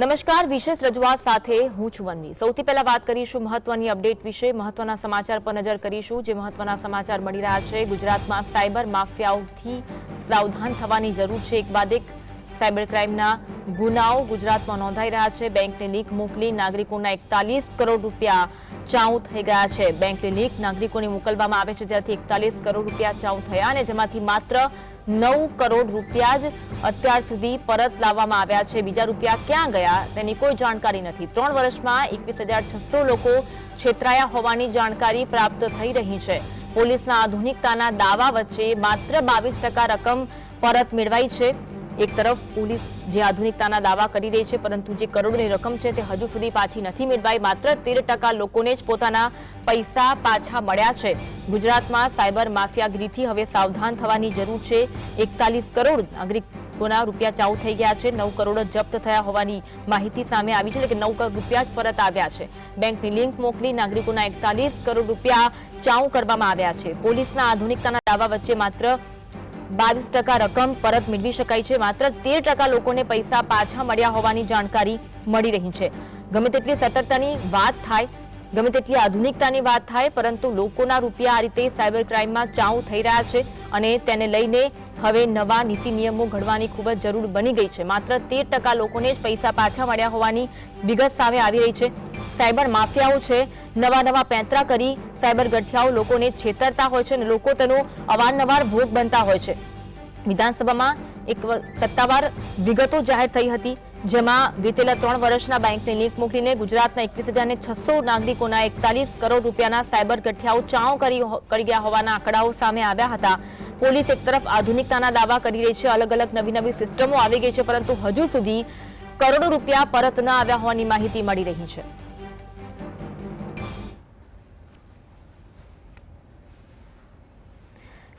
નમસ્કાર, વિશેષ રજૂઆત સાથે હું છું વનવી સૌથી પહેલા વાત કરીશું મહત્વની અપડેટ વિશે, મહત્વના સમાચાર પર નજર કરીશું, જે મહત્વના સમાચાર મળી રહ્યા છે. ગુજરાતમાં સાયબર માફિયાઓથી સાવધાન થવાની જરૂર છે. એક બાદ એક સાયબર ક્રાઇમના ગુનાઓ ગુજરાતમાં નોંધાઈ રહ્યા છે. બેંકને લીક મોકલી નાગરિકોના એકતાલીસ કરોડ રૂપિયા ચાઉ થઈ ગયા છે. બેંકની લીક નાગરિકોને મોકલવામાં આવે છે, જ્યાંથી એકતાલીસ કરોડ રૂપિયા ચાઉ થયા અને જેમાંથી માત્ર નવ કરોડ રૂપિયા જ અત્યાર સુધી પરત લાવવામાં આવ્યા છે. બીજા રૂપિયા ક્યાં ગયા તેની કોઈ જાણકારી નથી. ત્રણ વર્ષમાં એકવીસ લોકો છેતરાયા હોવાની જાણકારી પ્રાપ્ત થઈ રહી છે. પોલીસના આધુનિકતાના દાવા વચ્ચે માત્ર બાવીસ રકમ પરત મેળવાઈ છે. એક તરફ પોલીસ જે આધુનિકતાના દાવા કરી રહી છે, પરંતુ જે કરોડની રકમ છે તે હજુ સુધી પાછી નથી મેળવાઈ. માત્ર તેર ટકા લોકોને જ પોતાના પૈસા પાછા મળ્યા છે. ગુજરાતમાં સાયબર માફિયાગીરીથી હવે સાવધાન થવાની જરૂર છે. એકતાલીસ કરોડ નાગરિકોના રૂપિયા ચાઉ થઈ ગયા છે. નવ કરોડ જપ્ત થયા હોવાની માહિતી સામે આવી છે, એટલે કે નવ રૂપિયા જ પરત આવ્યા છે. બેંકની લિંક મોકલી નાગરિકોના એકતાલીસ કરોડ રૂપિયા ચાઉ કરવામાં આવ્યા છે. પોલીસના આધુનિકતાના દાવા વચ્ચે માત્ર બાવીસ ટકા રકમ પરત મેળવી શકાય છે. માત્ર તેર ટકા લોકોને પૈસા પાછા મળ્યા હોવાની જાણકારી મળી રહી છે. ગમે તેટલી સતર્કતાની વાત થાય ગમે તેટલી આધુનિકતાની વાત થાય, પરંતુ લોકોના રૂપિયા આ રીતે સાયબર ક્રાઇમમાં ચાઉ થઈ રહ્યા છે અને તેને લઈને હવે નવા નીતિ નિયમો ઘડવાની ખૂબ જ જરૂર બની ગઈ છે. માત્ર તેર ટકા લોકોને જ પૈસા પાછા મળ્યા હોવાની વિગત સામે આવી રહી છે. સાયબર માફિયાઓ છે નવા નવા પેંતરા કરી સાયબર ગઠિયાઓ લોકોને છેતરતા હોય છે અને લોકો તેનો અવારનવાર ભોગ બનતા હોય છે. વિધાનસભામાં એક સત્તાવાર વિગતો જાહેર થઈ હતી. જેમાં વીતેલા ત્રણ વર્ષના બેંકની લીક મોકલીને ગુજરાતના એકવીસ હજારને છસો નાગરિકોના એકતાલીસ કરોડ રૂપિયાના સાયબર ગઠિયાઓ ચાઉ કરી ગયા હોવાના આંકડાઓ સામે આવ્યા હતા. પોલીસ એક તરફ આધુનિકતાના દાવા કરી રહી છે અલગ અલગ નવી નવી સિસ્ટમો આવી ગઈ છે, પરંતુ હજુ સુધી કરોડો રૂપિયા પરત ન આવ્યા હોવાની માહિતી મળી રહી છે.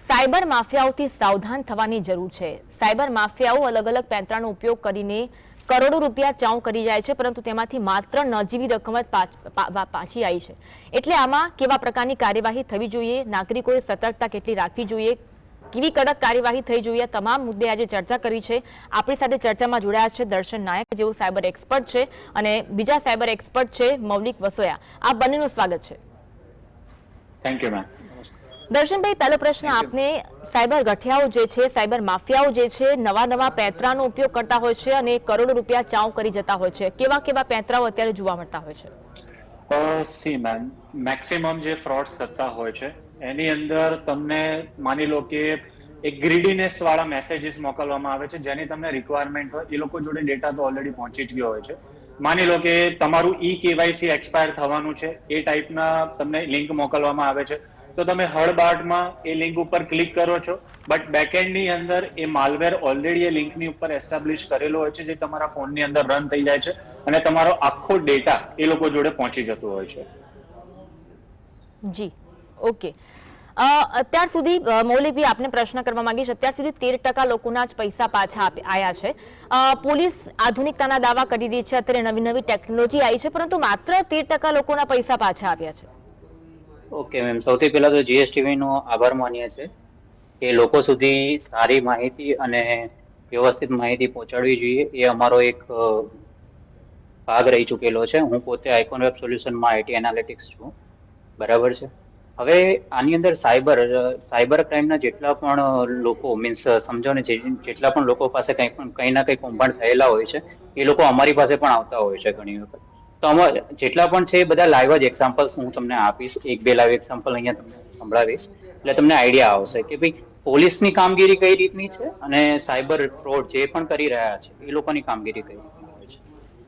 સાયબર માફિયાઓથી સાવધાન થવાની જરૂર છે. સાયબર માફિયાઓ અલગ અલગ પેંતરાનો ઉપયોગ કરીને કરોડો રૂપિયા ચાઉ કરી જાય છે, પરંતુ તેમાંથી માત્ર નજીવી રકમ જ પાછ- આવી છે. એટલે આમાં કેવા પ્રકારની કાર્યવાહી થવી જોઈએ, નાગરિકોએ સતર્કતા કેટલી રાખવી જોઈએ, કેવી કડક કાર્યવાહી થઈ જોઈએ તમામ મુદ્દે આજે ચર્ચા કરી છે. આપણી સાથે ચર્ચામાં જોડાયા છે દર્શન નાયક, જેઓ સાયબર એક્સપર્ટ છે, અને બીજા સાયબર એક્સપર્ટ છે, મૌલિક વસોયા. આ બંનેનું સ્વાગત છે. થેન્ક યુ મેમ દર્શનભાઈ પહેલો પ્રશ્ન આપને. સાયબર ગઠિયાઓ જે છે સાયબર માફિયાઓ જે છે નવા નવા પેંતરાનો ઉપયોગ કરતા હોય છે અને કરોડો રૂપિયા ચાઉ કરી જતા હોય છે. કેવા કેવા પેંતરાઓ અત્યારે જોવા મળતા હોય છે? સી મેમ મેક્સિમમ જે ફ્રોડ્સ થતા હોય છે એની અંદર તમને માની લો કે એક ગ્રીડીનેસ વાળા મેસેજીસ મોકલવામાં આવે છે જેની તમને રિક્વાયરમેન્ટ હોય એ લોકો જોડે ડેટા તો ઓલરેડી પહોંચી જ ગયો હોય છે. માની લો કે તમારું ઈ કેવાયસી એક્સપાયર થવાનું છે એ ટાઈપના તમને લિંક મોકલવામાં આવે છે. તો તમે હળબાટમાં એ લિંક ઉપર ક્લિક કરો છો. બટ બેકએન્ડની અંદર એ માલવેર ઓલરેડી એ લિંકની ઉપર એસ્ટાબ્લિશ કરેલો હોય છે, જે તમારા ફોનની અંદર રન થઈ જાય છે અને તમારો આખો ડેટા એ લોકો જોડે પહોંચી જતો હોય છે. જી. ઓકે અત્યાર સુધી મૌલિકભાઈ, આપને પ્રશ્ન કરવા માંગીશ. અત્યાર સુધી તેર ટકા લોકોના જ પૈસા પાછા આવ્યા છે. પોલીસ આધુનિકતાના દાવા કરી રહી છે. અત્યારે નવી નવી ટેકનોલોજી આવી છે, પરંતુ માત્ર તેર ટકા લોકોના પૈસા પાછા આવ્યા છે. ઓકે મેમ સૌથી પહેલા તો જીએસટીવી નો આભાર માનીએ છે કે લોકો સુધી સારી માહિતી અને વ્યવસ્થિત માહિતી પહોંચાડવી જોઈએ. એ અમારો એક ભાગ રહી ચૂકેલો છે. હું પોતે આઇકોન વેબ સોલ્યુશનમાં આઈટી એનાલિટિક્સ છું. બરાબર છે? હવે આની અંદર સાયબર સાયબર ક્રાઇમના જેટલા પણ લોકો મીન્સ સમજો ને જેટલા પણ લોકો પાસે કંઈ પણ, કંઈ ના કંઈ કૌભાંડ થયેલા હોય છે, એ લોકો અમારી પાસે પણ આવતા હોય છે ઘણી વખત. તો અમારે જેટલા પણ છે એ બધા લાઈવ જ એક્ઝામ્પલ્સ હું તમને આપીશ. એક બે લાઈવ એક્ઝામ્પલ અહીંયા તમને સંભળાવીશ. એટલે તમને આઈડિયા આવશે કે ભાઈ પોલીસની કામગીરી કઈ રીતની છે અને સાયબર ફ્રોડ જે પણ કરી રહ્યા છે, એ લોકોની કામગીરી કઈ હોય છે.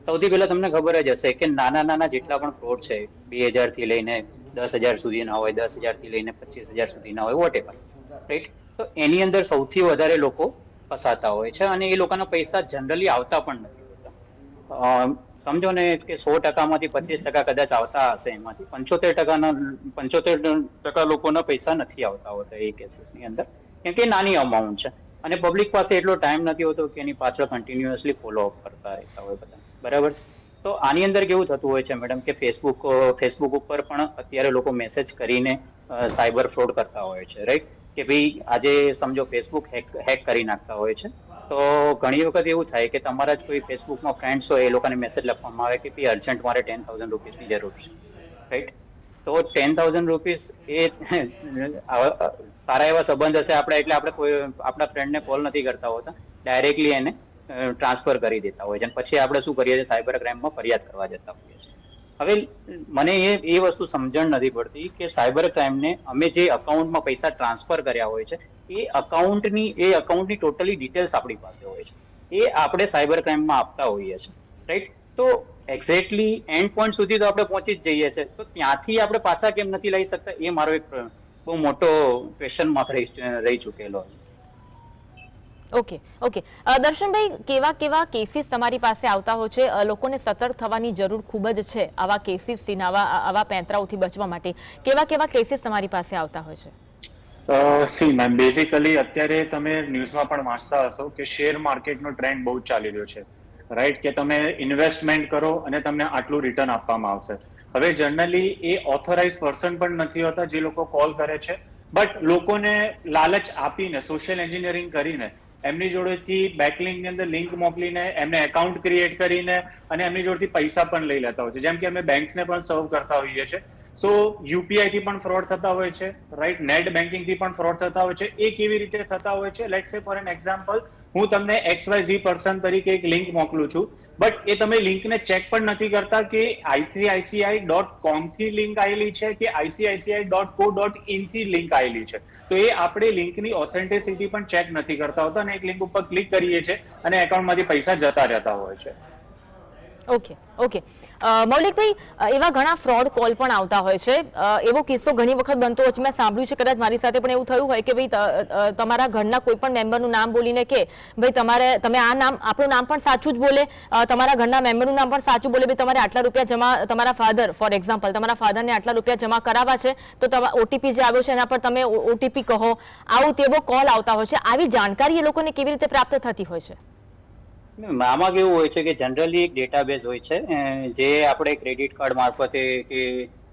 સૌથી પહેલા તમને ખબર જ હશે કે નાના નાના જેટલા પણ ફ્રોડ છે, બે હજારથી લઈને દસ હજાર સુધીના હોય, દસ હજારથી લઈને પચીસ હજાર સુધીના હોય વોટ રાઈટ તો એની અંદર સૌથી વધારે લોકો ફસાતા હોય છે અને એ લોકોના પૈસા જનરલી આવતા પણ નથી સમજો ને કે સો ટકામાંથી પચીસ ટકા કદાચ આવતા હશે એમાંથી. પંચોતેર ટકાના, પંચોતેર ટકા લોકોના પૈસા નથી આવતા હોતા એ કેસીસની અંદર. કેમ કે નાની અમાઉન્ટ છે. અને પબ્લિક પાસે એટલો ટાઈમ નથી હોતો કે એની પાછળ કન્ટિન્યુઅસલી ફોલોઅપ કરતા રહેતા હોય બધા. બરાબર છે? તો આની અંદર કેવું થતું હોય છે મેડમ કે ફેસબુક ફેસબુક ઉપર પણ અત્યારે લોકો મેસેજ કરીને સાયબર ફ્રોડ કરતા હોય છે રાઈટ કે ભાઈ આજે સમજો ફેસબુક હેક હેક કરી નાખતા હોય છે. તો ઘણી વખત એવું થાય કે તમારા જ કોઈ ફેસબુકમાં ફ્રેન્ડ્સ હોય, એ લોકોને મેસેજ લખવામાં આવે કે ભાઈ અર્જન્ટ મારે ટેન થાઉઝન્ડ રૂપીસની જરૂર છે. રાઈટ તો ટેન થાઉઝન્ડ રૂપીસ એ સારા એવા સંબંધ હશે આપણે, એટલે આપણે કોઈ, આપણા ફ્રેન્ડને કોલ નથી કરતા હોતા. ડાયરેક્ટલી એને ટ્રાન્સફર કરી દેતા હોય છે. અને પછી આપણે શું કરીએ છીએ? સાયબર ક્રાઇમમાં ફરિયાદ કરવા જતા હોઈએ છીએ. હવે મને એ એ વસ્તુ સમજણ નથી પડતી કે સાયબર ક્રાઇમને અમે જે અકાઉન્ટમાં પૈસા ટ્રાન્સફર કર્યા હોય છે એ અકાઉન્ટની એ અકાઉન્ટની ટોટલી ડિટેલ્સ આપણી પાસે હોય છે. એ આપણે સાયબર ક્રાઇમમાં આપતા હોઈએ છીએ. રાઈટ તો એક્ઝેક્ટલી એન્ડ પોઈન્ટ સુધી તો આપણે પહોંચી જ જઈએ છીએ. તો ત્યાંથી આપણે પાછા કેમ નથી લઈ શકતા? એ મારો એક બહુ મોટો ક્વેશ્ચન માર્ક રહી ચૂકેલો છે. ઓકે ઓકે દર્શનભાઈ, કેવા કેવા કેસીસ તમારી પાસે આવતા હોય છે? લોકોને સતર્ક થવાની જરૂર ખૂબ જ છે આવા કેસીસથી ને આવા આવા પેંતરાઓથી બચવા માટે. કેવા કેવા કેસીસ તમારી પાસે આવતા હોય છે? See ma'am. બેઝિકલી અત્યારે તમે ન્યૂઝમાં પણ વાંચતા હશો કે શેર માર્કેટનો ટ્રેન્ડ બહુ ચાલી રહ્યો છે. રાઈટ કે તમે ઇન્વેસ્ટમેન્ટ કરો અને તમને આટલું રિટર્ન આપવામાં આવશે. હવે જનરલી એ ઓથોરાઇઝ પર્સન પણ નથી હોતા જે લોકો કોલ કરે છે. બટ લોકોને લાલચ આપીને સોશિયલ એન્જિનિયરિંગ કરીને, એમની જોડેથી બેકલિંકની અંદર લિંક મોકલીને, એમને એકાઉન્ટ ક્રિએટ કરીને અને એમની જોડેથી પૈસા પણ લઈ લેતા હોય છે. જેમ કે અમે બેંક્સને પણ સર્વ કરતા હોઈએ છીએ. સો યુપીઆઈ થી પણ ફ્રોડ થતા હોય છે રાઈટ નેટ બેન્કિંગથી પણ ફ્રોડ થતા હોય છે. એ કેવી રીતે થતા હોય છે? લેટ સે ફોર એન એક્ઝામ્પલ હું તમને એક્સ વાય ઝી પર્સન તરીકે એક લિંક મોકલું છું. બટ એ તમે લિંકને ચેક પણ નથી કરતા કે આઈસીઆઈસીઆઈ ડોટ કોમથી લિંક આવેલી છે કે આઈસીઆઈસીઆઈ ડોટ કો ડોટ ઇનથી લિંક આવેલી છે. તો એ આપણે લિંકની ઓથેન્ટિસિટી પણ ચેક નથી કરતા હોતા અને એક લિંક ઉપર ક્લિક કરીએ છીએ અને એકાઉન્ટમાંથી પૈસા જતા રહેતા હોય છે. ઓકે ઓકે મૌલિકભાઈ એવા ઘણા ફ્રોડ કોલ પણ આવતા હોય છે. એવો કિસ્સો ઘણી વખત બનતો હોય છે. મેં સાંભળ્યું છે કદાચ મારી સાથે પણ એવું થયું હોય કે ભાઈ તમારા ઘરના કોઈ પણ મેમ્બરનું નામ બોલીને કે, ભાઈ, તમારે, તમે આ નામ, આપણું નામ પણ સાચું જ બોલે. તમારા ઘરના મેમ્બરનું નામ પણ સાચું બોલે. ભાઈ, તમારે આટલા રૂપિયા જમા, તમારા ફાધર ફોર એક્ઝામ્પલ તમારા ફાધરને આટલા રૂપિયા જમા કરાવવા છે, તો ઓટીપી જે આવ્યો છે એના પર તમે ઓટીપી કહો. આવું તેવો કોલ આવતા હોય છે. આવી જાણકારી એ લોકોને કેવી રીતે પ્રાપ્ત થતી હોય છે? આમાં કેવું હોય છે કે જનરલી એક ડેટાબેઝ હોય છે જે આપણે ક્રેડિટ કાર્ડ મારફતે કે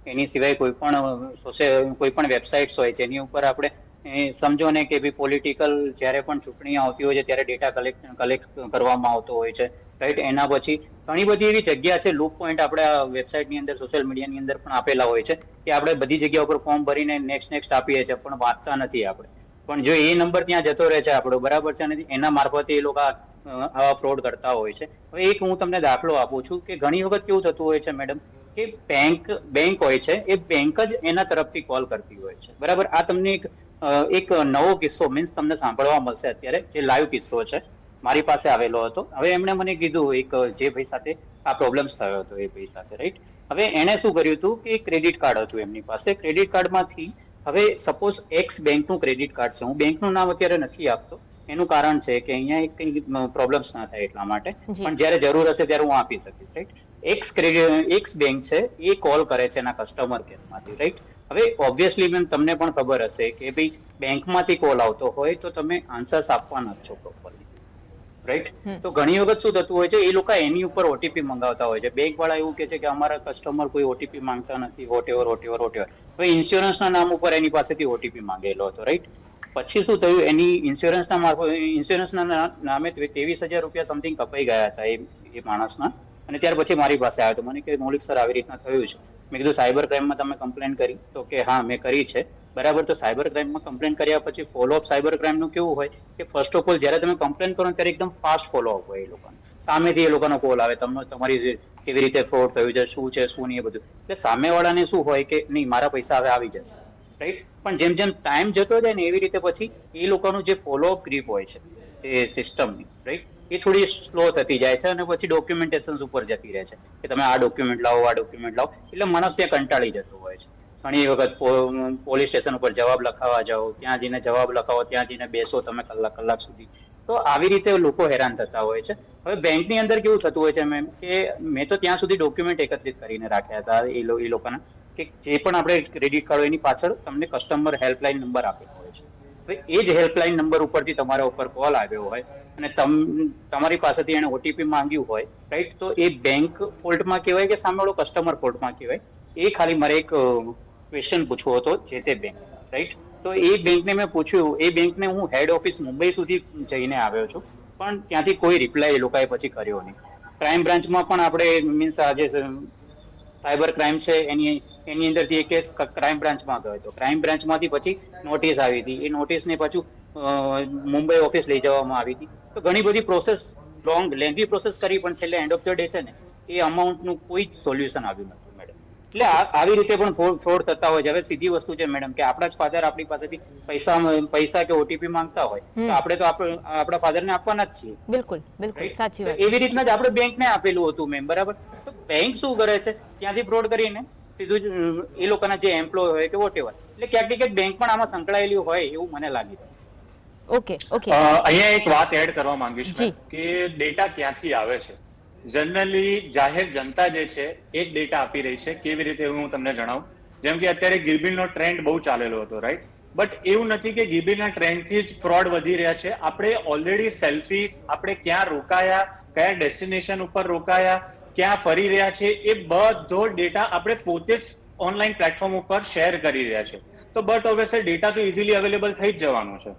એની સિવાય કોઈ પણ સોશિયલ કોઈ પણ વેબસાઇટ્સ હોય જેની ઉપર આપણે સમજો ને કે ભાઈ પોલિટિકલ જ્યારે પણ ચૂંટણી આવતી હોય છે ત્યારે ડેટા કલેક્ટ કલેક્ટ કરવામાં આવતો હોય છે રાઈટ એના પછી ઘણી બધી એવી જગ્યા છે લૂપ પોઈન્ટ આપણે વેબસાઇટની અંદર સોશિયલ મીડિયાની અંદર પણ આપેલા હોય છે, કે આપણે બધી જગ્યા ઉપર ફોર્મ ભરીને નેક્સ્ટ નેક્સ્ટ આપીએ છીએ, પણ વાંચતા નથી આપણે. પણ જો એ નંબર ત્યાં જતો રહે છે આપણો, બરાબર છે અને એના મારફતે એ લોકો આવા ફ્રોડ કરતા હોય છે. હવે એક હું તમને દાખલો આપું છું કે ઘણી વખત કેવું થતું હોય છે મેડમ કે બેંક બેંક હોય છે, એ બેંક જ એના તરફથી કોલ કરતી હોય છે. બરાબર? આ તમને એક એક નવો કિસ્સો મીન્સ તમને સાંભળવા મળશે અત્યારે, જે લાઈવ કિસ્સો છે. મારી પાસે આવેલો હતો. હવે એમણે મને કીધું એક, જે ભાઈ સાથે આ પ્રોબ્લેમ્સ થયો હતો, એ ભાઈ સાથે રાઈટ હવે એણે શું કર્યું હતું કે ક્રેડિટ કાર્ડ હતું એમની પાસે. ક્રેડિટ કાર્ડમાંથી હવે સપોઝ એક્સ બેંકનું ક્રેડિટ કાર્ડ છે. હું બેંકનું નામ અત્યારે નથી આપતો. એનું કારણ છે કે અહીંયા એક કંઈ પ્રોબ્લેમ્સ ના થાય એટલા માટે. પણ જ્યારે જરૂર હશે ત્યારે હું આપી શકીશ right X credit X bank છે એ કોલ કરે છે એના કસ્ટમર કેરમાંથી રાઈટ હવે ઓબ્વિયસલી મેમ તમને પણ ખબર હશે કે ભાઈ બેંકમાંથી કોલ આવતો હોય તો તમે આન્સર્સ આપવાના જ છો પ્રોપરલી રાઈટ તો ઘણી વખત શું થતું હોય છે એ લોકો એની ઉપર ઓટીપી મંગાવતા હોય છે. બેંક વાળા એવું કે છે કે અમારા કસ્ટમર કોઈ ઓટીપી માંગતા નથી whatever whatever whatever હવે ઇન્સ્યોરન્સના નામ ઉપર એની પાસેથી ઓટીપી માંગેલો હતો રાઈટ પછી શું થયું? એની ઇન્સ્યોરન્સના મારફત ઇન્સ્યોરન્સના નામે ત્રેવીસ હજાર રૂપિયા સમથિંગ કપાઈ ગયા હતા એ એ માણસના. અને ત્યાર પછી મારી પાસે આવ્યો તો મને કે મૌલિક સર, આવી રીતના થયું છે. મેં કીધું, સાયબર ક્રાઇમમાં તમે કમ્પ્લેન કરી. તો કે, હા, મેં કરી છે. બરાબર, તો સાયબર ક્રાઇમમાં કમ્પ્લેન કર્યા પછી ફોલોઅપ સાયબર ક્રાઇમનું કેવું હોય? કે ફર્સ્ટ ઓફ ઓલ જ્યારે તમે કમ્પ્લેન કરો ત્યારે એકદમ ફાસ્ટ ફોલોઅપ હોય એ લોકોને. સામેથી એ લોકોનો કોલ આવે, તમને તમારી કેવી રીતે ફ્રોડ થયું છે, શું છે, શું નહીં એ બધું. એટલે સામેવાળાને શું હોય કે, નહીં, મારા પૈસા હવે આવી જશે. રાઈટ પણ જેમ જેમ ટાઈમ જતો જાય ને એવી રીતે પછી એ લોકોનું જે ફોલોઅપ ગ્રીપ હોય છે, એ સિસ્ટમની રાઈટ એ થોડી સ્લો થતી જાય છે અને પછી ડોક્યુમેન્ટેશન ઉપર જતી રહે છે કે તમે આ ડોક્યુમેન્ટ લાવો, આ ડોક્યુમેન્ટ લાવો. એટલે માણસ ત્યાં કંટાળી જતો હોય છે. ઘણી વખત પોલીસ સ્ટેશન ઉપર જવાબ લખાવા જાઓ, ત્યાં જઈને જવાબ લખાવો, ત્યાં જઈને બેસો તમે કલાક કલાક સુધી. તો આવી રીતે લોકો હેરાન થતા હોય છે. હવે બેંકની અંદર કેવું થતું હોય છે મેમ કે મેં તો ત્યાં સુધી ડોક્યુમેન્ટ એકત્રિત કરીને રાખ્યા હતા એ લોકોના. કે જે પણ આપણે ક્રેડિટ કાર્ડ એની પાછળ તમને કસ્ટમર હેલ્પલાઇન નંબર આપેલો હોય છે. હવે એ જ હેલ્પલાઇન નંબર ઉપરથી તમારા ઉપર કોલ આવ્યો હોય અને તમ, તમારી પાસેથી એને ઓટીપી માંગ્યું હોય રાઈટ તો એ બેંક ફોલ્ટમાં કહેવાય કે સામેવાળો કસ્ટમર ફોલ્ટમાં કહેવાય. એ ખાલી મારે એક ક્વેશ્ચન પૂછવો હતો જે તે બેંક રાઈટ તો એ બેંકને મેં પૂછ્યું, એ બેંકને હું હેડ ઓફિસ મુંબઈ સુધી જઈને આવ્યો છું, પણ ત્યાંથી કોઈ રિપ્લાય એ લોકોએ પછી કર્યો નહીં. ક્રાઇમ બ્રાન્ચમાં પણ આપણે મીન્સ આજે સાયબર ક્રાઇમ છે એની એની અંદરથી એ કેસ ક્રાઇમ બ્રાન્ચમાં ગયો હતો. ક્રાઇમ બ્રાન્ચમાંથી પછી નોટિસ આવી હતી. એ નોટિસને પાછું મુંબઈ ઓફિસ લઈ જવામાં આવી હતી. તો ઘણી બધી પ્રોસેસ લોંગ લેન્ધી પ્રોસેસ કરી પણ છેલ્લે એન્ડ ઓફ ધ ડે છે ને એ અમાઉન્ટનું કોઈ જ સોલ્યુશન આવ્યું નથી મેડમ એટલે આવી રીતે પણ ફ્રોડ થતા હોય છે. હવે સીધી વસ્તુ છે મેડમ કે આપણા જ ફાધર આપણી પાસેથી પૈસા પૈસા કે ઓટીપી માંગતા હોય તો આપણે તો આપણે ફાધરને આપવાના જ છીએ. બિલકુલ બિલકુલ સાચી વાત. એવી રીતના જ આપણે બેંકને આપેલું હતું મેમ બરાબર? બેંક શું કરે છે? ત્યાંથી ફ્રોડ કરીને સીધું જ એ લોકોના જે એમ્પ્લોય હોય કે વોટ એટલે ક્યાંક ક્યાંક બેંક પણ આમાં સંકળાયેલી હોય એવું મને લાગી રહ્યું ઓકે ઓકે અહીંયા એક વાત એડ કરવા માંગીશ કે ડેટા ક્યાંથી આવે છે? જનરલી જાહેર જનતા જે છે એ જ ડેટા આપી રહી છે. કેવી રીતે હું તમને જણાવું? જેમ કે અત્યારે ગિરબિલનો ટ્રેન્ડ બહુ ચાલેલો હતો રાઈટ બટ એવું નથી કે ગિરબિલના ટ્રેન્ડથી જ ફ્રોડ વધી રહ્યા છે. આપણે ઓલરેડી સેલ્ફીસ આપણે ક્યાં રોકાયા કયા ડેસ્ટિનેશન ઉપર રોકાયા ક્યાં ફરી રહ્યા છે એ બધો ડેટા આપણે પોતે જ ઓનલાઈન પ્લેટફોર્મ ઉપર શેર કરી રહ્યા છે. તો બટ ઓબ્વિયસલી ડેટા તો ઇઝીલી અવેલેબલ થઈ જ જવાનું છે.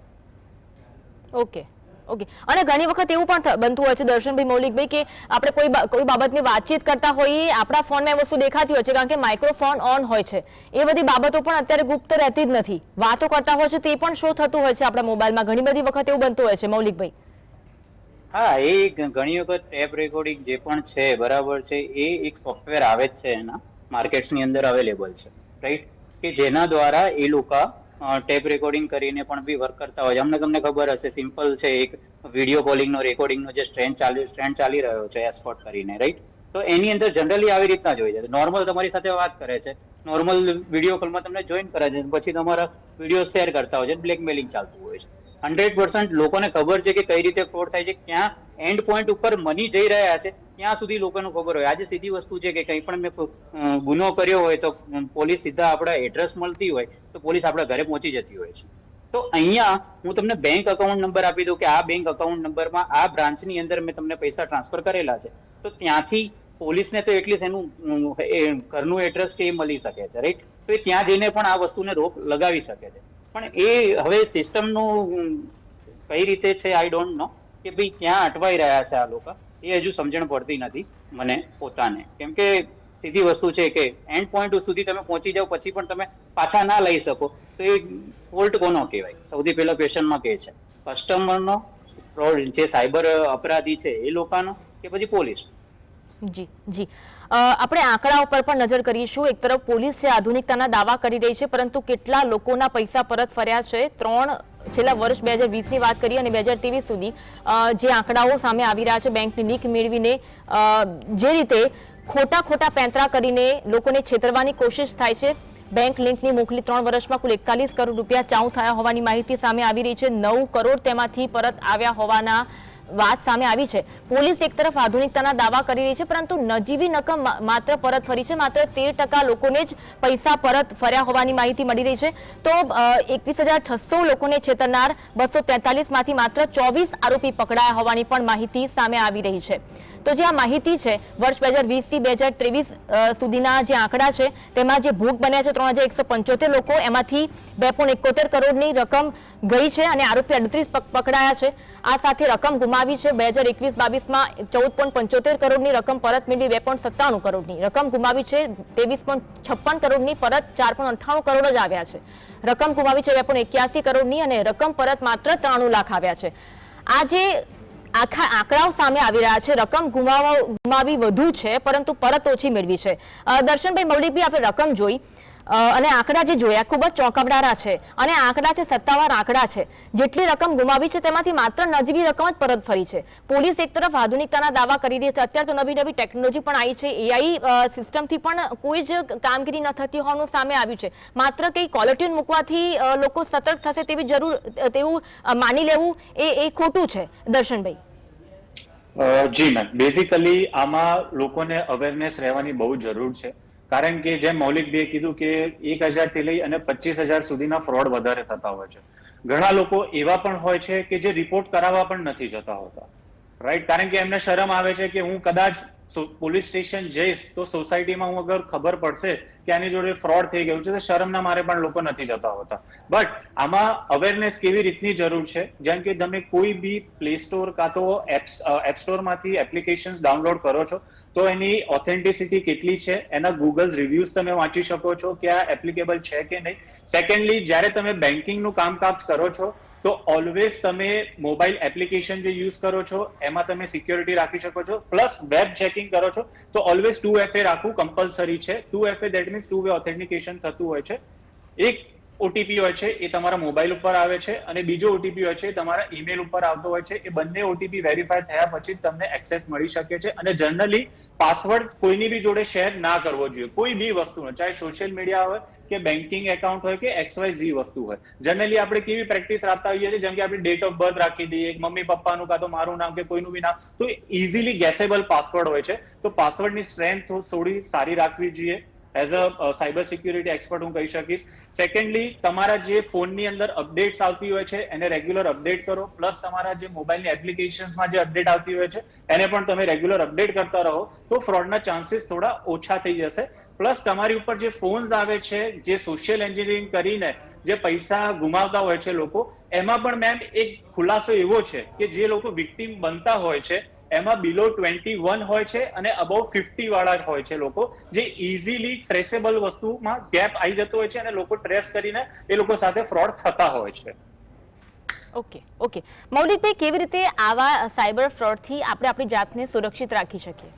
ઓકે ઓકે અને ઘણી વખત એવું પણ બનતું હોય છે દર્શનભાઈ મૌલિકભાઈ કે આપણે કોઈ કોઈ બાબતની વાતચીત કરતા હોઈએ, આપણા ફોનમાં એ વસ્તુ દેખાતી હોય છે કારણ કે માઇક્રોફોન ઓન હોય છે. એ બધી બાબતો પણ અત્યારે ગુપ્ત રહેતી જ નથી. વાતો કરતા હોય છે તે પણ શો થતું હોય છે આપણા મોબાઈલમાં. ઘણી બધી વખત એવું બનતું હોય છે મૌલિકભાઈ. હા, એ ઘણી વખત ટેપ રેકોર્ડિંગ જે પણ છે, બરાબર છે, એ એક સોફ્ટવેર આવે જ છે એના, માર્કેટ્સની અંદર અવેલેબલ છે રાઈટ કે જેના દ્વારા એ લોકો ટેપ રેકોર્ડિંગ કરીને પણ બી વર્ક કરતા હોય અમને તમને ખબર હશે સિમ્પલ છે, એક વીડિયો કોલિંગનો રેકોર્ડિંગનો જે સ્ટ્રેન્ડ ચાલી સ્ટ્રેન્ડ ચાલી રહ્યો છે એસ્પોર્ટ કરીને રાઈટ તો એની અંદર જનરલી આવી રીતના જ હોય છે. નોર્મલ તમારી સાથે વાત કરે છે. નોર્મલ વીડિયો કોલમાં તમને જોઈન કરે છે પછી તમારા વીડિયો શેર કરતા હોય છે બ્લેકમેલિંગ ચાલતું હોય છે. હંડ્રેડ પર્સન્ટ લોકોને ખબર છે કે કઈ રીતે ફ્રોડ થાય છે, ક્યાં એન્ડ પોઈન્ટ ઉપર મની જઈ રહ્યા છે, ત્યાં સુધી લોકોને ખબર હોય. આજે સીધી વસ્તુ છે કે કંઈ પણ મેં ગુનો કર્યો હોય તો પોલીસ સીધા આપણા એડ્રેસ મળતી હોય, તો પોલીસ આપણા ઘરે પહોંચી જતી હોય છે. તો અહીંયા હું તમને બેંક અકાઉન્ટ નંબર આપી દઉં કે આ બેંક અકાઉન્ટ નંબરમાં આ બ્રાન્ચની અંદર મેં તમને પૈસા ટ્રાન્સફર કરેલા છે. તો ત્યાંથી પોલીસને તો એટલીસ્ટ એનું ઘરનું એડ્રેસ એ મળી શકે છે રાઈટ તો એ ત્યાં જઈને પણ આ વસ્તુને રોક લગાવી શકે છે. પણ એ હવે સિસ્ટમનું કઈ રીતે છે આઈ ડોન્ટ નો કે ભાઈ ક્યાં અટવાઈ રહ્યા છે આ લોકો. એ હજુ સમજણ પડતી નથી મને પોતાને. કેમ કે સીધી વસ્તુ છે કે એન્ડ પોઈન્ટ સુધી તમે પહોંચી જાઓ, પછી પણ તમે પાછા ના લઈ શકો. તો એ ફોલ્ટ કોનો કહેવાય? સૌથી પહેલો ક્વેશ્ચનમાં કહે છે. કસ્ટમરનો ફ્રોડ જે સાયબર અપરાધી છે, એ લોકોનો કે પછી પોલીસ જી જી. આપણે આંકડા ઉપર પણ નજર કરીશું. એક તરફ પોલીસ છે આધુનિકતાના દાવા કરી રહી છે, પરંતુ કેટલા લોકોના પૈસા પરત ફર્યા છે? ત્રણ છેલ્લા વર્ષ બે હજાર વીસની વાત કરીએ અને બે હજાર ત્રેવીસ સુધી જે આંકડાઓ સામે આવી રહ્યા છે, બેંકની લીક મેળવીને જે રીતે ખોટા ખોટા પેંતરા કરીને લોકોને છેતરવાની કોશિશ થાય છે. બેંક લિંકની મોકલી ત્રણ વર્ષમાં કુલ એકતાલીસ કરોડ રૂપિયા ચાઉ થયા હોવાની માહિતી સામે આવી રહી છે. નવ કરોડ તેમાંથી પરત આવ્યા હોવાના વાત સામે આવી છે. પોલીસ એક તરફ આધુનિકતાના દાવા કરી રહી છે, પરંતુ નજીવી રકમ માત્ર પરત ફરી છે. માત્ર તેર ટકા લોકોને જ પૈસા પરત ફર્યા હોવાની માહિતી મળી રહી છે. તો એકવીસ હજાર છસો લોકોને છેતરનાર બસો તેતાલીસમાંથી માત્ર ચોવીસ આરોપી પકડાયા હોવાની પણ માહિતી સામે આવી રહી છે. તો જે આ માહિતી છે, વર્ષ બે હજાર વીસથી બે હજાર ત્રેવીસ સુધીના જે આંકડા છે, તેમાં જે ભોગ બન્યા છે ત્રણ હજાર એકસો પંચોતેર લોકો, એમાંથી બે પોઈન્ટ એકોતેર કરોડની રકમ ગઈ છે અને આરોપી અડત્રીસ પકડાયા છે. આ સાથે રકમ ગુમાવી છે બે હજાર એકવીસ બાવીસમાં ચૌદ પોઈન્ટ પંચોતેર કરોડની રકમ પરત મેળવી બે પોઈન્ટ સત્તાણું કરોડની. રકમ ગુમાવી છે ત્રેવીસ પોઈન્ટ છપ્પન કરોડની પરત ચાર પોઈન્ટ અઠ્ઠાણું કરોડ જ આવ્યા છે. રકમ ગુમાવી છે બે પોઈન્ટ એક્યાસી કરોડની અને રકમ પરત માત્ર ત્રાણું લાખ આવ્યા છે. આ જે આખા આંકડાઓ સામે આવી રહ્યા છે. રકમ ગુમાવી વધુ છે, પરંતુ પરત ઓછી મેળવી છે. દર્શનભાઈ મૌલિકભાઈ આપણે રકમ જોઈ. અને આંકડા જે જોયા ખૂબ જ ચોંકાવનારા છે. અને આંકડા છે, સત્તાવાર આંકડા છે. જેટલી રકમ ગુમાવી છે, તેમાંથી માત્ર નજીવી રકમ જ પરત ફરી છે. પોલીસ એક તરફ આધુનિકતાના દાવા કરી રહી છે. અત્યારે તો નવી નવી ટેકનોલોજી પણ આવી છે. એઆઈ સિસ્ટમથી પણ કોઈ જ કામગીરી ન થતી હોવાનું સામે આવ્યું છે. માત્ર કઈ કોલરટ્યુન મૂકવાથી લોકો સતર્ક થશે તેવી જરૂર તેવું માની લેવું એ એ ખોટું છે. દર્શનભાઈ. જી મેમ બેઝિકલી આમાં લોકોને અવેરનેસ રહેવાની બહુ જરૂર છે. કારણ કે જેમ મૌલિક બે કીધું કે એક હજારથી લઈ અને પચીસ હજાર સુધીના ફ્રોડ વધારે થતા હોય છે. ઘણા લોકો એવા પણ હોય છે કે જે રિપોર્ટ કરાવવા પણ નથી જતા હોતા. રાઈટ કારણ કે એમને શરમ આવે છે કે હું કદાચ પોલીસ સ્ટેશન જઈશ, તો સોસાયટીમાં હું અગર ખબર પડશે કે આની જોડે ફ્રોડ થઈ ગયું છે, તો શરમના મારે પણ લોકો નથી જતા હોતા. બટ આમાં અવેરનેસ કેવી રીતની જરૂર છે? જેમ કે તમે કોઈ બી પ્લે સ્ટોર કાં તો એપ સ્ટોરમાંથી એપ્લિકેશન્સ ડાઉનલોડ કરો છો, તો એની ઓથેન્ટિસિટી કેટલી છે? એના ગૂગલ રિવ્યુઝ તમે વાંચી શકો છો કે આ એપ્લિકેબલ છે કે નહીં? સેકન્ડલી જ્યારે તમે બેન્કિંગનું કામકાજ કરો છો તો ઓલવેઝ તમે મોબાઈલ એપ્લિકેશન જે યુઝ કરો છો, એમાં તમે સિક્યોરિટી રાખી શકો છો પ્લસ વેબ ચેકિંગ કરો છો, તો ઓલવેઝ ટુ એફ એ રાખવું કમ્પલસરી છે. Two F A that means two way authentication થતું હોય છે. એક ઓટીપી હોય છે એ તમારા મોબાઈલ ઉપર આવે છે અને બીજો ઓટીપી હોય છે એ તમારા ઈમેલ ઉપર આવતો હોય છે એ બંને ઓટીપી વેરીફાઈ થયા પછી તમને એક્સેસ મળી શકે છે અને જનરલી પાસવર્ડ કોઈની બી જોડે શેર ના કરવો જોઈએ. કોઈ બી વસ્તુનો ચાહે સોશિયલ મીડિયા હોય કે બેન્કિંગ એકાઉન્ટ હોય કે એક્સ વાય ઝી વસ્તુ હોય. જનરલી આપણે કેવી પ્રેક્ટિસ રાખતા હોઈએ છીએ? જેમ કે આપણે ડેટ ઓફ બર્થ રાખી દઈએ મમ્મી પપ્પાનું કાં તો મારું નામ કે કોઈનું બી નામ, તો ઇઝીલી ગેસેબલ પાસવર્ડ હોય છે. તો પાસવર્ડની સ્ટ્રેન્થ થોડી સારી રાખવી જોઈએ. As a cyber security expert હું કહી શકીશ. સેકન્ડલી તમારા જે ફોનની અંદર અપડેટ્સ આવતી હોય છે, એને રેગ્યુલર અપડેટ કરો. પ્લસ તમારા જે મોબાઈલની એપ્લિકેશન્સમાં જે અપડેટ આવતી હોય છે, એને પણ તમે રેગ્યુલર અપડેટ કરતા રહો, તો ફ્રોડના ચાન્સીસ થોડા ઓછા થઈ જશે. પ્લસ તમારી ઉપર જે ફોન્સ આવે છે, જે સોશિયલ એન્જિનિયરિંગ કરીને જે પૈસા ગુમાવતા હોય છે લોકો, એમાં પણ મેમ એક ખુલાસો એવો છે કે જે લોકો વિક્ટીમ બનતા હોય છે એમાં બિલો ટ્વેન્ટી વન હોય છે અને અબવ ફિફ્ટી વાળા જ હોય છે લોકો. જે ઇઝીલી ટ્રેસેબલ વસ્તુમાં ગેપ આવી જતો હોય છે અને લોકો ટ્રેસ કરીને એ લોકો સાથે ફ્રોડ થતા હોય છે. ઓકે ઓકે મૌલિકભાઈ કેવી રીતે આવા સાયબર ફ્રોડથી આપણે આપણી જાતને સુરક્ષિત રાખી શકીએ?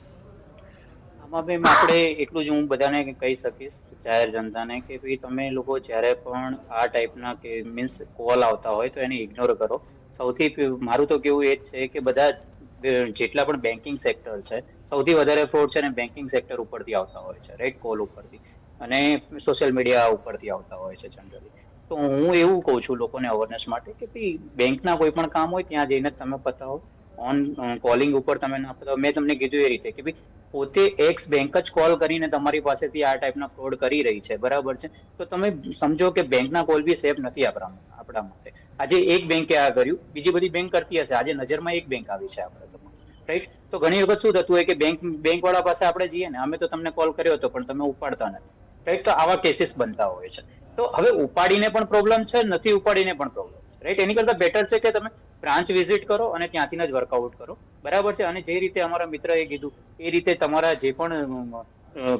આમાં બેન આપણે એટલું જ હું બધાને કહી શકીશ જાહેર જનતાને કે ભાઈ તમે લોકો જ્યારે પણ આ ટાઈપના કે મીન્સ કોલ આવતા હોય તો એને ઇગ્નોર કરો. સૌથી મારું તો કેવું એ જ છે કે બધા જેટલા પણ બેન્કિંગ સેક્ટર છે, સૌથી વધારે ફ્રોડ છે ને બેન્કિંગ સેક્ટર ઉપરથી આવતા હોય છે રાઈટ કોલ ઉપરથી. અને સોશિયલ મીડિયા ઉપરથી આવતા હોય છે જનરલી તો હું એવું કહું છું લોકોને અવેરનેસ માટે કે ભાઈ બેંકના કોઈ પણ કામ હોય, ત્યાં જઈને તમે પતાવો. ઓન કોલિંગ ઉપર તમે ના પતાવો. મેં તમને કીધું એ રીતે કે ભાઈ, પોતે એક્સ બેંક જ કોલ કરીને તમારી પાસેથી આ ટાઈપના ફ્રોડ કરી રહી છે. બરાબર છે? તો તમે સમજો કે બેંકના કોલ બી સેફ નથી આપણા આપણા માટે. આજે એક બેંકે આ કર્યું, બીજી બધી બેંક કરતી હશે. આજે નજરમાં એક બેંક આવી છે આપણા સમક્ષ. રાઈટ તો ઘણી વખત શું થતું હોય કે બેંક બેંક વાળા પાસે આપણે જઈએ ને, અમે તો તમને કોલ કર્યો હતો, પણ તમે ઉપાડતા નથી. રાઈટ તો આવા કેસીસ બનતા હોય છે. તો હવે ઉપાડીને પણ પ્રોબ્લેમ છે, નથી ઉપાડીને પણ પ્રોબ્લેમ રાઈટ એની કરતા બેટર છે કે તમે બ્રાન્ચ વિઝિટ કરો અને ત્યાંથી જ વર્કઆઉટ કરો. બરાબર છે? અને જે રીતે અમારા મિત્રએ કીધું, એ રીતે તમારા જે પણ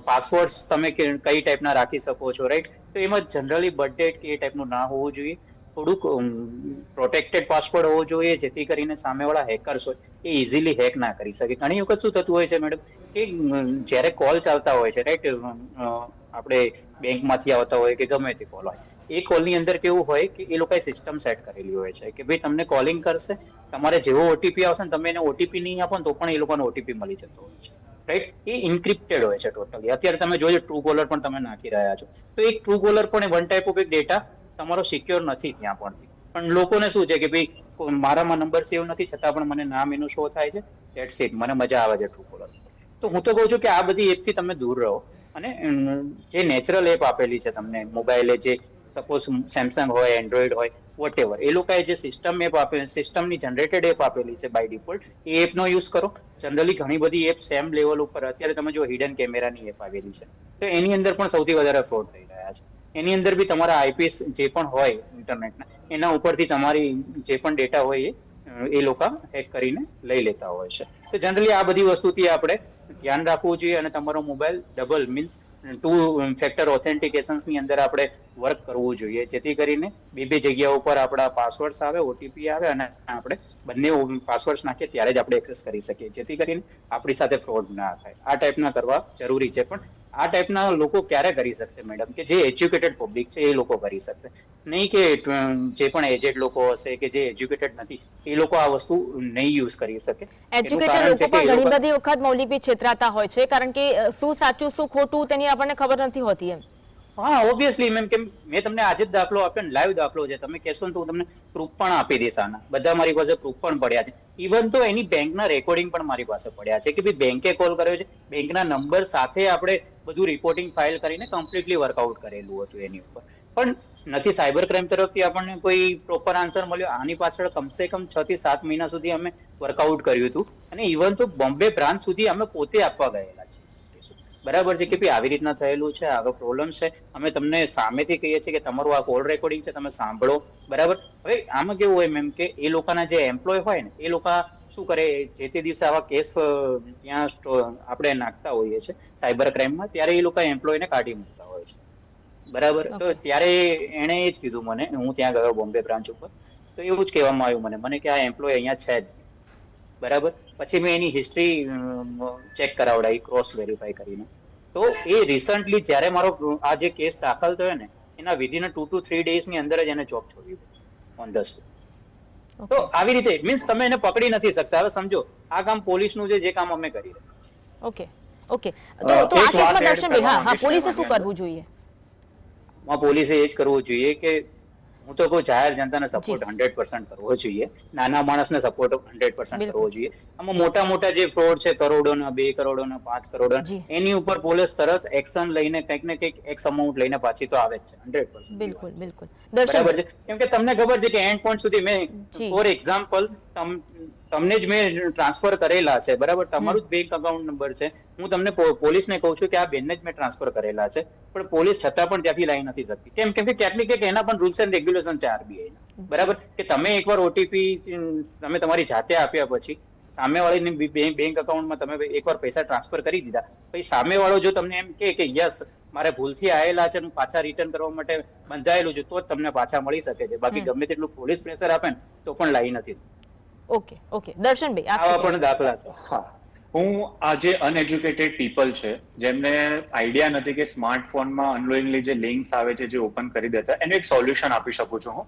પાસવર્ડ્સ તમે કઈ ટાઈપના રાખી શકો છો. રાઈટ તો એમાં જનરલી બર્થ ડેટ કે એ ટાઈપનું ના હોવું જોઈએ. થોડુંક પ્રોટેક્ટેડ પાસવર્ડ હોવો જોઈએ, જેથી કરીને સામેવાળા હેકર્સ હોય, એ ઇઝીલી હેક ના કરી શકે. ઘણી વખત શું થતું હોય છે મેડમ કે જ્યારે કોલ ચાલતા હોય છે રાઈટ આપણે બેંકમાંથી આવતા હોય કે ગમે તે કોલ હોય. એ કોલની અંદર કેવું હોય કે, એ લોકોએ સિસ્ટમ સેટ કરેલી હોય છે, કે ભાઈ તમને કોલિંગ કરશે, તમારે જેવો ઓટીપી આવશે ને તમે એને ઓટીપી નહીં આપો ને તો પણ એ લોકોને ઓટીપી મળી જતો હોય છે રાઈટ એ ઇન્ક્રિપ્ટેડ હોય છે ટોટલી અત્યારે તમે જોજો ટ્રુ કોલર પણ તમે નાખી રહ્યા છો. તો એક ટ્રુ કોલર પણ વન ટાઈપ ઓફ એક ડેટા તમારો સિક્યોર નથી ત્યાં પણ. પણ લોકોને શું છે કે ભાઈ, મારામાં નંબર સેવ નથી, છતાં પણ મને નામ એનું શો થાય છે. દેટ્સ ઇટ મને મજા આવે છે ટ્રુકોલર તો હું તો કહું છું કે આ બધી એપથી તમે દૂર રહો. અને જે નેચરલ એપ આપેલી છે તમને મોબાઈલે જે સપોઝ સેમસંગ હોય એન્ડ્રોઈડ હોય વોટ એવર એ લોકોએ જે સિસ્ટમ એપ આપે સિસ્ટમની જનરેટેડ એપ આપેલી છે બાય ડિફોલ્ટ એ એપનો યુઝ કરો. જનરલી ઘણી બધી એપ સેમ લેવલ ઉપર, અત્યારે તમે જો હિડન કેમેરાની એપ આવેલી છે, તો એની અંદર પણ સૌથી વધારે ફ્રોડ થઈ રહ્યા છે. એની અંદર બી તમારા આઈપીએસ જે પણ હોય ઇન્ટરનેટના, એના ઉપરથી તમારી જે પણ ડેટા હોય એ એ લોકો હેક કરીને લઈ લેતા હોય છે. તો જનરલી આ બધી વસ્તુથી આપણે ધ્યાન રાખવું જોઈએ અને તમારો mobile double means two factor ઓથેન્ટિકેશન્સની અંદર આપણે વર્ક કરવું જોઈએ. જેથી કરીને બે બે જગ્યા ઉપર આપણા પાસવર્ડ્સ આવે, ઓટીપી આવે અને આપણે બંને પાસવર્ડ્સ નાખીએ ત્યારે જ આપણે એક્સેસ કરી શકીએ. જેથી કરીને આપણી સાથે ફ્રોડ ના થાય. આ ટાઈપના કરવા જરૂરી છે પણ આ ટાઈપના લોકો ક્યારે કરી શકશે મેડમ કે જે એજ્યુકેટેડ પબ્લિક છે એ લોકો કરી શકશે. નહીં કે જે પણ એજેડ લોકો હશે કે જે એજ્યુકેટેડ નથી એ લોકો આ વસ્તુ નહીં યુઝ કરી શકે. એજ્યુકેટેડ લોકો પણ ઘણી બધી વખત મૌલિક છેતરાતા હોય છે કારણ કે શું સાચું શું ખોટું તેની આપણને ખબર નથી હોતી એમ. હા ઓબ્વિયસલી મેમ કેમ મેં તમને આજે જ દાખલો આપ્યો ને લાઈવ દાખલો છે. તમે કહેશો ને તો હું તમને પ્રૂફ પણ આપી દઈશ આના. બધા મારી પાસે પ્રૂફ પણ પડ્યા છે. ઇવન તો એની બેંકના રેકોર્ડિંગ પણ મારી પાસે પડ્યા છે કે ભાઈ બેંકે કોલ કર્યો છે. બેંકના નંબર સાથે આપણે બધું રિપોર્ટિંગ ફાઇલ કરીને કમ્પ્લીટલી વર્કઆઉટ કરેલું હતું એની ઉપર. પણ નથી સાયબર ક્રાઇમ તરફથી આપણને કોઈ પ્રોપર આન્સર મળ્યો. આની પાછળ કમસે કમ છ થી સાત મહિના સુધી અમે વર્કઆઉટ કર્યું હતું. અને ઇવન તો બોમ્બે બ્રાન્ચ સુધી અમે પોતે આપવા છીએ બરાબર છે કે ભાઈ આવી રીતના થયેલું છે? આવો પ્રોબ્લેમ છે. અમે તમને સામેથી કહીએ છીએ કે તમારું આ કોલ રેકોર્ડિંગ છે તમે સાંભળો. બરાબર? હવે આમાં કેવું હોય મેમ કે એ લોકોના જે એમ્પ્લોય હોય ને એ લોકો શું કરે? જે તે દિવસે આવા કેસ ત્યાં આપણે નાખતા હોઈએ છીએ સાયબર ક્રાઇમમાં ત્યારે એ લોકો એમ્પ્લોયને કાઢી મૂકતા હોય છે. બરાબર? તો ત્યારે એણે એ જ કીધું મને હું ત્યાં ગયો બોમ્બે બ્રાન્ચ ઉપર. તો એવું જ કહેવામાં આવ્યું મને મને કે આ એમ્પ્લોય અહીંયા છે જ બરાબર? પછી મેં એની હિસ્ટ્રી ચેક કરાવડાવી ક્રોસ વેરીફાઈ કરીને. તો એ રિસન્ટલી જ્યારે મારો આ જે કેસ દાખલ થયો ને એના વિધિન ટુ ટુ થ્રી ડેઝની અંદર જ એને જોબ છોડી ઓન ધ સ્પોટ તો આવી રીતે મીન્સ તમે એને પકડી નથી શકતા. હવે સમજો આ કામ પોલીસનું છે જે કામ અમે કરી રહ્યા ઓકે ઓકે તો તો આ કેસમાં દર્શન હા હા પોલીસે શું કરવું જોઈએ? માં પોલીસે એ જ કરવું જોઈએ કે હું તો કહું જાહેર જનતાને સપોર્ટ હંડ્રેડ પર્સન્ટ કરવો જોઈએ. નાના માણસને સપોર્ટ હંડ્રેડ પર્સન્ટ કરવો જોઈએ. આમાં મોટા મોટા જે ફ્રોડ છે કરોડોના બે કરોડોના પાંચ કરોડોના. એની ઉપર પોલીસ તરત એક્શન લઈને કંઈક ને કંઈક એક્સ અમાઉન્ટ લઈને પાછી તો આવે જ છે હંડ્રેડ પર્સન્ટ બિલકુલ બિલકુલ. બરાબર છે? કેમ કે તમને ખબર છે કે એન્ડ પોઈન્ટ સુધી મેં ફોર એક્ઝામ્પલ તમને જ મેં ટ્રાન્સફર કરેલા છે બરાબર? તમારું જ બેંક અકાઉન્ટ નંબર છે. હું તમને પોલીસને કહું છું કે આ બેનને જ મેં ટ્રાન્સફર કરેલા છે. પણ પોલીસ છતાં પણ ત્યાંથી લાવી નથી શકતી કેમ કેમ કે કેટલીક ને એના પણ રૂલ્સ એન્ડ રેગ્યુલેશન છે આરબીઆઈ બરાબર? કે તમે એકવાર ઓટીપી તમે તમારી જાતે આપ્યા પછી સામેવાળીની બેંક અકાઉન્ટમાં તમે એકવાર પૈસા ટ્રાન્સફર કરી દીધા. પછી સામેવાળો જો તમને એમ કે કે યસ મારે ભૂલથી આયેલા છે હું પાછા રિટર્ન કરવા માટે બંધાયેલું છે તો જ તમને પાછા મળી શકે છે. બાકી ગમે તેટલું પોલીસ પ્રેશર આપે ને તો પણ લાવી નથી. Okay okay. દર્શનભાઈ આવા પણ દાખલા છે. હા. હું આજે અનએજ્યુકેટેડ પીપલ છે જેમને આઈડિયા નથી કે સ્માર્ટફોનમાં અનલોઇંગલી જે લિંક્સ આવે છે જે ઓપન કરી દેતા એનું એક સોલ્યુશન આપી શકું છું હું.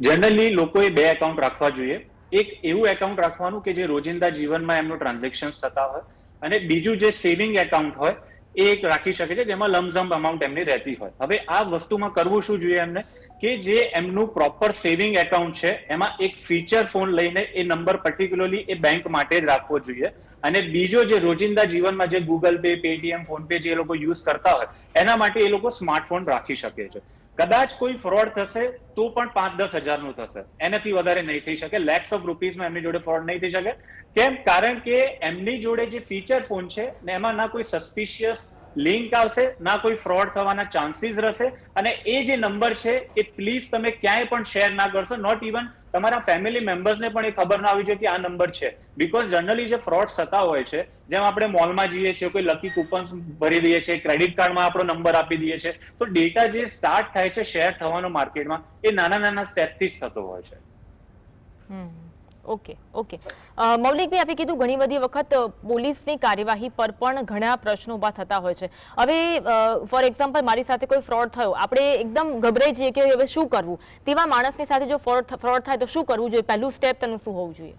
જનરલી લોકોએ બે એકાઉન્ટ રાખવા જોઈએ. એક એવું એકાઉન્ટ રાખવાનું કે જે રોજિંદા જીવનમાં એમનું ટ્રાન્ઝેક્શન થતા હોય. અને બીજું જે સેવિંગ એકાઉન્ટ હોય એ એક રાખી શકે છે જેમાં લમઝમ અમાઉન્ટ એમની રહેતી હોય. હવે આ વસ્તુમાં કરવું શું જોઈએ એમને? કે જે એમનું પ્રોપર સેવિંગ એકાઉન્ટ છે, એમાં એક ફીચર ફોન લઈને એ નંબર પર્ટિક્યુલરલી એ બેંક માટે જ રાખવો જોઈએ. અને બીજો જે રોજિંદા જીવનમાં જે Google Pay Paytm PhonePe જે એ લોકો યુઝ કરતા હોય, એના માટે એ લોકો સ્માર્ટફોન રાખી શકે છે. કદાચ કોઈ ફ્રોડ થશે, તો પણ પાંચ દસ હજારનું થશે. એનાથી વધારે નહીં થઈ શકે. લેક્સ ઓફ રૂપીઝમાં એમની જોડે ફ્રોડ નહીં થઈ શકે. કેમ? કારણ કે એમની જોડે જે ફીચર ફોન છે, ને એમાં ના કોઈ સસ્પિશિયસ લિંક આવશે ના કોઈ ફ્રોડ થવાના ચાન્સીસ રહેશે અને એ જે નંબર છે એ પ્લીઝ તમે ક્યાંય પણ શેર ના કરશો. નોટ ઇવન તમારા ફેમિલી મેમ્બર્સને પણ એ ખબર ના આવી જોઈએ કે આ નંબર છે. બીકોઝ જનરલી જે ફ્રોડ થતા હોય છે જેમ આપણે મોલમાં જઈએ છીએ કોઈ લકી કૂપન્સ ભરી દઈએ છીએ ક્રેડિટ કાર્ડમાં આપણો નંબર આપી દઈએ છીએ તો ડેટા જે સ્ટાર્ટ થાય છે શેર થવાનો માર્કેટમાં એ નાના નાના સ્ટેપથી જ થતો હોય છે. હમ, ઓકે ઓકે મૌલિકભાઈ આપે કીધું ઘણી બધી વખત પોલીસની કાર્યવાહી પર પણ ઘણા પ્રશ્નો ઊભા થતા હોય છે. હવે ફોર એક્ઝામ્પલ મારી સાથે કોઈ ફ્રોડ થયો. આપણે એકદમ ગભરાઈ જઈએ કે હવે શું કરવું? તેવા માણસની સાથે જો ફ્રોડ ફ્રોડ થાય તો શું કરવું જોઈએ? પહેલું સ્ટેપ તેનું શું હોવું જોઈએ?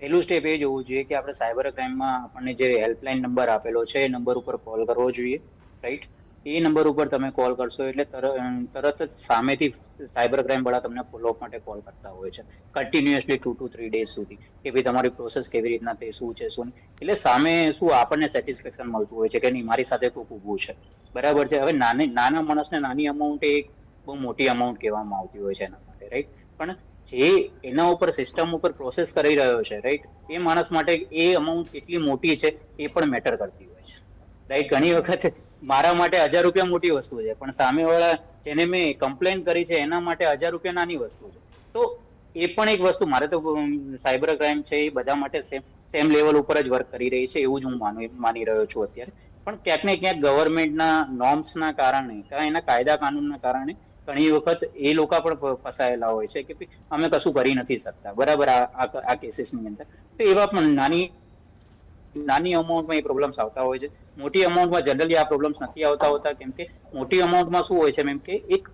પહેલું સ્ટેપ એ જોવું જોઈએ કે આપણે સાયબર ક્રાઇમમાં આપણને જે હેલ્પલાઇન નંબર આપેલો છે એ નંબર ઉપર કોલ કરવો જોઈએ રાઈટ એ નંબર ઉપર તમે કોલ કરશો એટલે તર- તરત જ સામેથી સાયબર ક્રાઇમ વાળા તમને ફોલોઅપ માટે કોલ કરતા હોય છે. Continuously two to three days સુધી કે ભાઈ તમારી પ્રોસેસ કેવી રીતના તે શું છે, શું એટલે સામે શું આપણને સેટિસ્ફેક્શન મળતું હોય છે કે નહીં, મારી સાથે કોઈક ઊભું છે. બરાબર છે? હવે નાની, નાના માણસને નાની અમાઉન્ટ એ બહુ મોટી અમાઉન્ટ કહેવામાં આવતી હોય છે એના માટે રાઈટ પણ જે એના ઉપર સિસ્ટમ ઉપર પ્રોસેસ કરી રહ્યો છે રાઈટ એ માણસ માટે એ અમાઉન્ટ કેટલી મોટી છે એ પણ મેટર કરતી હોય છે. રાઈટ ઘણી વખત મારા માટે હજાર રૂપિયા મોટી વસ્તુ છે, પણ સામેવાળા જેને મેં કમ્પ્લેન કરી છે, એના માટે હજાર રૂપિયા નાની વસ્તુ છે. તો એ પણ એક વસ્તુ, મારે તો સાયબર ક્રાઇમ છે, એ બધા માટે સેમ સેમ લેવલ ઉપર જ વર્ક કરી રહી છે, એવું જ હું માનું, માની રહ્યો છું અત્યારે. પણ ક્યાંક ને ક્યાંક ગવર્મેન્ટના નોર્મ્સના કારણે, કાં એના કાયદા કાનૂનના કારણે ઘણી વખત એ લોકો પણ ફસાયેલા હોય છે કે અમે કશું કરી નથી શકતા. બરાબર આ- આ કેસીસની અંદર. તો એવા પણ નાની નાની અમાઉન્ટમાં એ પ્રોબ્લેમ્સ આવતા હોય છે. મોટી અમાઉન્ટમાં જનરલી આ પ્રોબ્લેમ્સ નથી આવતા હોતા, કેમ કે મોટી અમાઉન્ટમાં શું હોય છે મેમ કે એક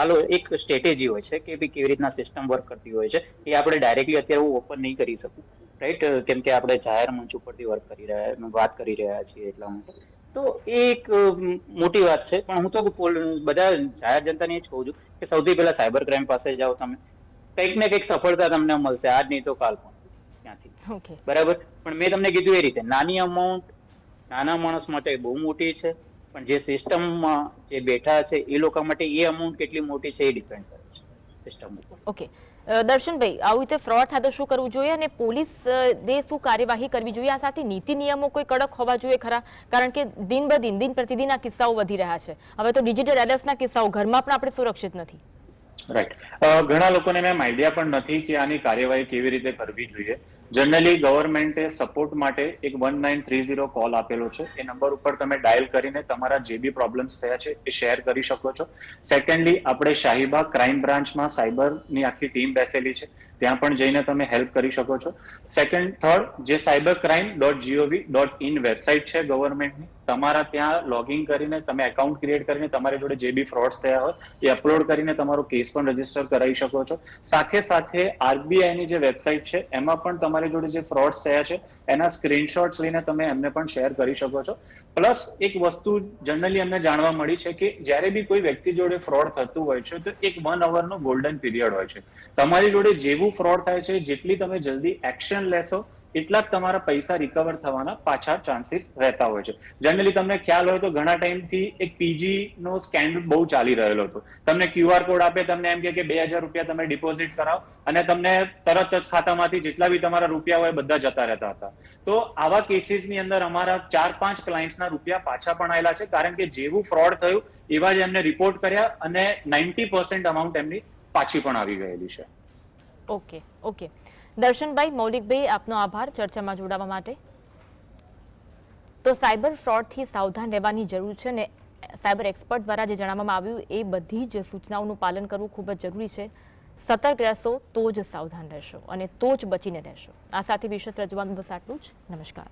આલો, એક સ્ટ્રેટેજી હોય છે કે ભાઈ કેવી રીતના સિસ્ટમ વર્ક કરતી હોય છે, એ આપણે ડાયરેક્ટલી અત્યારે હું ઓપન નહીં કરી શકું. રાઈટ કેમ કે આપણે જાહેર મંચ ઉપરથી વર્ક કરી રહ્યા વાત કરી રહ્યા છીએ એટલા માટે. તો એ એક મોટી વાત છે, પણ હું તો બધા જાહેર જનતાને એ જ કહું છું કે સૌથી પહેલા સાયબર ક્રાઇમ પાસે જાઓ તમે. કંઈક ને કંઈક સફળતા તમને મળશે, આજ નહીં તો કાલ પણ. બરાબર? પણ મેં તમને કીધું એ રીતે નાની અમાઉન્ટ નાના માણસ માટે બહુ મોટી છે પણ જે સિસ્ટમમાં જે બેઠા છે એ લોકો માટે એ અમાઉન્ટ કેટલી મોટી છે એ ડિપેન્ડ કરે છે સિસ્ટમ ઉપર. ઓકે. દર્શનભાઈ આવી રીતે ફ્રોડ થાય તો શું કરવું જોઈએ અને પોલીસ દે શું કાર્યવાહી કરવી જોઈએ? આ સાથે નીતિ નિયમો કોઈ કડક હોવા જોઈએ ખરા? કારણ કે દિન બ દિન દિન પ્રતિદિન આ કિસ્સાઓ વધી રહ્યા છે. હવે તો ડિજિટલ એલર્ટના કિસ્સાઓ ઘરમાં પણ આપણે સુરક્ષિત નથી. રાઈટ ઘણા લોકોને મેમ આઈડિયા પણ નથી કે આની કાર્યવાહી કેવી રીતે કરવી જોઈએ. જનરલી ગવર્મેન્ટે સપોર્ટ માટે એક one nine three zero call આપેલો છે. એ નંબર ઉપર તમે ડાયલ કરીને તમારા જે બી પ્રોબ્લેમ્સ થયા છે, એ શેર કરી શકો છો. સેકન્ડલી આપણે શાહીબાગ ક્રાઇમ બ્રાન્ચમાં સાયબરની આખી ટીમ બેસેલી છે. ત્યાં પણ જઈને તમે હેલ્પ કરી શકો છો. સેકન્ડ થર્ડ જે cyber crime dot G O V dot in website છે ગવર્મેન્ટની તમારા ત્યાં લોગિન કરીને તમે એકાઉન્ટ ક્રિએટ કરીને તમારી જોડે જે બી ફ્રોડ્સ થયા હોય, એ અપલોડ કરીને તમારો કેસ પણ રજિસ્ટર કરાવી શકો છો. સાથે સાથે આરબીઆઈની જે વેબસાઇટ છે, એમાં પણ તમારી જોડે જે ફ્રોડ્સ થયા છે, એના સ્ક્રીનશોટ્સ લઈને તમે એમને પણ શેર કરી શકો છો. પ્લસ એક વસ્તુ જનરલી અમને જાણવા મળી છે કે જ્યારે બી કોઈ વ્યક્તિ જોડે ફ્રોડ થતું હોય છે, તો એક વન અવરનો ગોલ્ડન પીરિયડ હોય છે. તમારી જોડે જેવું ફ્રોડ થાય છે, જેટલી તમે જલ્દી એક્શન લેશો એટલા જ તમારા પૈસા રિકવર થવાના પાછા ચાન્સીસ રહેતા હોય છે. જનરલી તમને ખ્યાલ હોય તો ઘણા ટાઈમથી એક પીજી નો સ્કેન્ડલ બહુ ચાલી રહેલો હતો. તમને ક્યુઆર કોડ આપે, તમને એમ કે બે હજાર રૂપિયા તમે ડિપોઝિટ કરાવો અને તમને તરત જ ખાતામાંથી જેટલા બી તમારા રૂપિયા હોય બધા જતા રહેતા હતા. તો આવા કેસીસની અંદર અમારા ચાર પાંચ ક્લાયન્ટ્સના રૂપિયા પાછા પણ આવેલા છે, કારણ કે જેવું ફ્રોડ થયું એવા જ એમને રિપોર્ટ કર્યા અને નાઇન્ટી પર્સન્ટ અમાઉન્ટ એમની પાછી પણ આવી ગયેલી છે. ઓકે ઓકે દર્શનભાઈ મૌલિકભાઈ આપનો આભાર ચર્ચામાં જોડાવા માટે. તો સાયબર ફ્રોડથી સાવધાન રહેવાની જરૂર છે ને સાયબર એક્સપર્ટ દ્વારા જે જણાવવામાં આવ્યું, એ બધી જ સૂચનાઓનું પાલન કરવું ખૂબ જ જરૂરી છે. સતર્ક રહેશો તો જ સાવધાન રહેશો અને તો જ બચીને રહેશો. આ સાથે વિશેષ રજૂઆત બસ આટલું જ. નમસ્કાર.